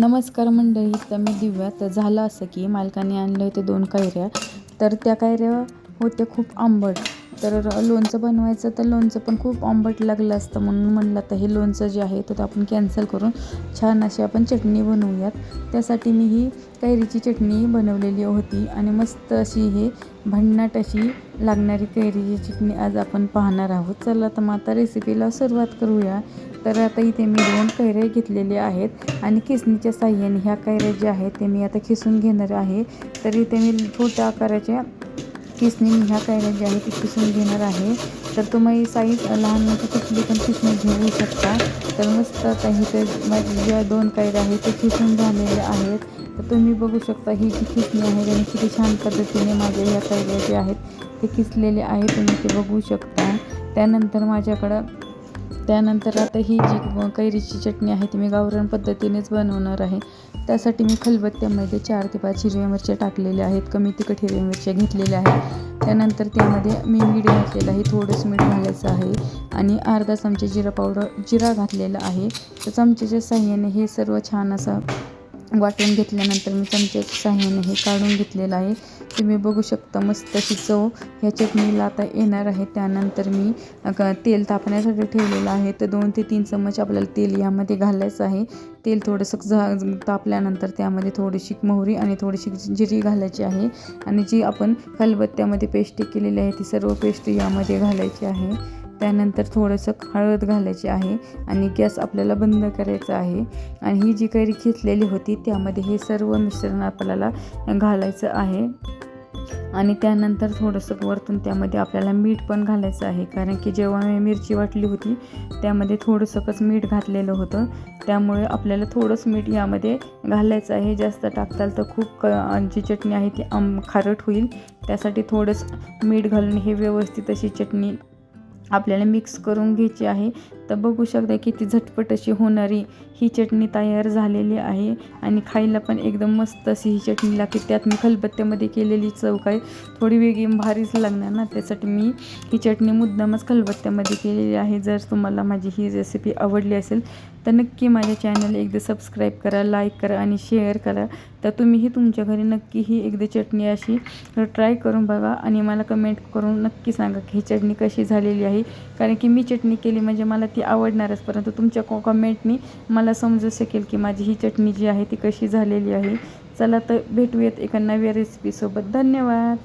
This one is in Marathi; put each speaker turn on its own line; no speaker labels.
नमस्कार मंडळी तर मी दिव्या. तर झालं असं की मालकाने आणले होते दोन कैऱ्या. तर त्या कैऱ्या होत्या खूप आंबट. तर लोणचं बनवायचं तर लोणचं पण खूप आंबट लागलं असतं म्हणून म्हणलं तर हे लोणचं जे आहे तर आपण कॅन्सल करून छान अशी आपण चटणी बनवूयात. त्यासाठी मी ही कैरीची चटणी बनवलेली होती आणि मस्त अशी हे भन्नाट अशी लागणारी कैरीची चटणी आज आपण पाहणार आहोत. चला तर मग आता रेसिपीला सुरुवात करूया. तर आता इथे मी दोन कैऱ्या घेतलेले आहेत आणि किसणीच्या साह्याने ह्या कैऱ्या ज्या आहेत ते मी आता खिसून घेणार आहे. तर इथे मी छोट्या आकाराच्या किसणी ह्या कैऱ्या ज्या आहेत ते किसून घेणार आहे. तर तुम्ही साईज लहान मोठी कुठली पण किसणी घेऊ शकता. तर मस्त आता इथे ज्या दोन कैऱ्या आहेत ते किसून झालेल्या आहेत. तर तुम्ही बघू शकता ही जी किसणी आहे आणि किती छान पद्धतीने माझ्या ह्या कैऱ्या जे आहेत ते किसलेले आहेत तुम्ही ते बघू शकता. त्यानंतर माझ्याकडं त्यानंतर आता ही जी कैरीची चटणी आहे ती मी गावरान पद्धतीनेच बनवणार आहे. त्यासाठी मी खलबत्त्यामध्ये चार ते पाच हिरव्या मिरच्या टाकलेल्या आहेत. कमी तिखट हिरव्या मिरच्या घेतलेल्या आहेत. त्यानंतर त्यामध्ये मी मीठ घातलेलं आहे. थोडंसं मीठ घालायचं आहे आणि अर्धा चमचा जिरा पावडर जिरा घातलेला आहे. तर चमच्याच्या साह्याने हे सर्व छान असं वाटून घेतल्यानंतर मी चमच्याच्या साह्याने हे काढून घेतलेलं आहे. तुम्ही बघू शकता मस्त अशी चव ह्या चटणीला आता येणार आहे. त्यानंतर मी तेल तापण्यासाठी ठेवलेलं आहे. तर दोन ते तीन चम्मच आपल्याला तेल यामध्ये घालायचं आहे. तेल थोडंसं झा तापल्यानंतर त्यामध्ये थोडीशी मोहरी आणि थोडीशी जिरी घालायची आहे. आणि जी आपण खलबत्त्यामध्ये पेस्ट केलेली आहे ती सर्व पेस्ट यामध्ये घालायची आहे. त्यानंतर थोडंसं हळद घालायची आहे आणि गॅस आपल्याला बंद करायचा आहे. आणि ही जी कैरी खेचलेली होती त्यामध्ये हे सर्व मिश्रण आपल्याला घालायचं आहे. आणि त्यानंतर थोडंसं वरतून त्यामध्ये आपल्याला मीठ पण घालायचं आहे. कारण की जेव्हा मी मिरची वाटली होती त्यामध्ये थोडंसंच मीठ घातलेलं होतं. त्यामुळे आपल्याला थोडंसं मीठ यामध्ये घालायचं आहे. जास्त टाकताल तर खूप क जी चटणी आहे ती आम खारट होईल. त्यासाठी थोडंसं मीठ घालून हे व्यवस्थित अशी चटणी आपल्याला मिक्स करून घ्यायची आहे. तर बघू शकता किती झटपट अशी होणारी ही चटणी तयार झालेली आहे. आणि खायला पण एकदम मस्त अशी ही चटणी लागते. त्यात मी खलबत्त्यामध्ये केलेली चव काय थोडी वेगळी भारीच लागणार ना. त्यासाठी मी ही चटणी मुद्दामच खलबत्त्यामध्ये केलेली आहे. जर तुम्हाला माझी ही रेसिपी आवडली असेल तर नक्की माझ्या चॅनल एकदा सबस्क्राईब करा लाईक करा आणि शेअर करा. तर तुम्हीही तुमच्या घरी नक्की ही एकदा चटणी अशी ट्राय करून बघा आणि मला कमेंट करून नक्की सांगा की ही चटणी कशी झालेली आहे. कारण की मी चटणी केली म्हणजे मला ती ती आवडणारच परंतु तुमच्या को कमेंटनी मला समजू शकेल की माझी ही चटणी जी आहे ती कशी झालेली आहे. चला तर भेटूयात एका नव्या रेसिपीसोबत धन्यवाद.